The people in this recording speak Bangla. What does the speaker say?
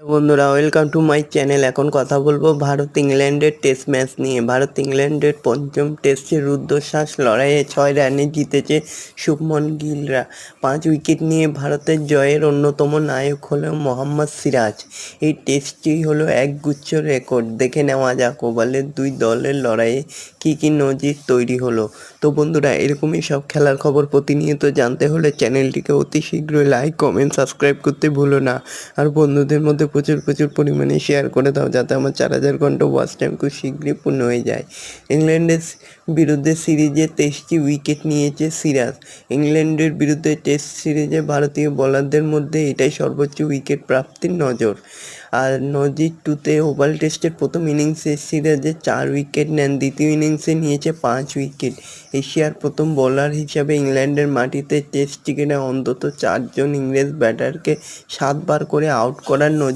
বন্ধুরা ওয়েলকাম টু মাই চ্যানেল এখন কথা বলব ভারত ইংল্যান্ডের টেস্ট ম্যাচ নিয়ে। ভারত ইংল্যান্ডের পঞ্চম টেস্টে রুদ্ধশ্বাস লড়াইয়ে ছয় রানে জিতেছে শুভমন গিলরা। পাঁচ উইকেট নিয়ে ভারতের জয়ের অন্যতম নায়ক হলো মোহাম্মদ সিরাজ। এই টেস্টটি হলো একগুচ্ছ রেকর্ড দেখে নেওয়া যাক ওভালের দুই দলের লড়াইয়ে কী কী নজির তৈরি হলো। তো বন্ধুরা, এরকমই সব খেলার খবর প্রতিনিয়ত জানতে হলে চ্যানেলটিকে অতি শীঘ্রই লাইক কমেন্ট সাবস্ক্রাইব করতে ভুলো না। আর বন্ধুদের মধ্যে প্রচুর প্রচুর পরিমাণে শেয়ার করে দাও যাতে আমার চার হাজার ঘণ্টা ওয়াচ টাইম খুব শীঘ্রই পূর্ণ হয়ে যায়। ইংল্যান্ডের বিরুদ্ধে সিরিজে তেইশটি উইকেট নিয়েছে সিরাজ। ইংল্যান্ডের বিরুদ্ধে টেস্ট সিরিজে ভারতীয় বোলারদের মধ্যে এটাই সর্বোচ্চ উইকেট প্রাপ্তির নজর। আর নজির টুতে ওভাল টেস্টের প্রথম ইনিংসে সিরাজে চার উইকেট নেন। দ্বিতীয় ইনিংসে নিয়েছে পাঁচ উইকেট। এশিয়ার প্রথম বোলার হিসাবে ইংল্যান্ডের মাটিতে টেস্ট ক্রিকেটে অন্তত চারজন ইংরেজ ব্যাটারকে সাতবার করে আউট করার নজির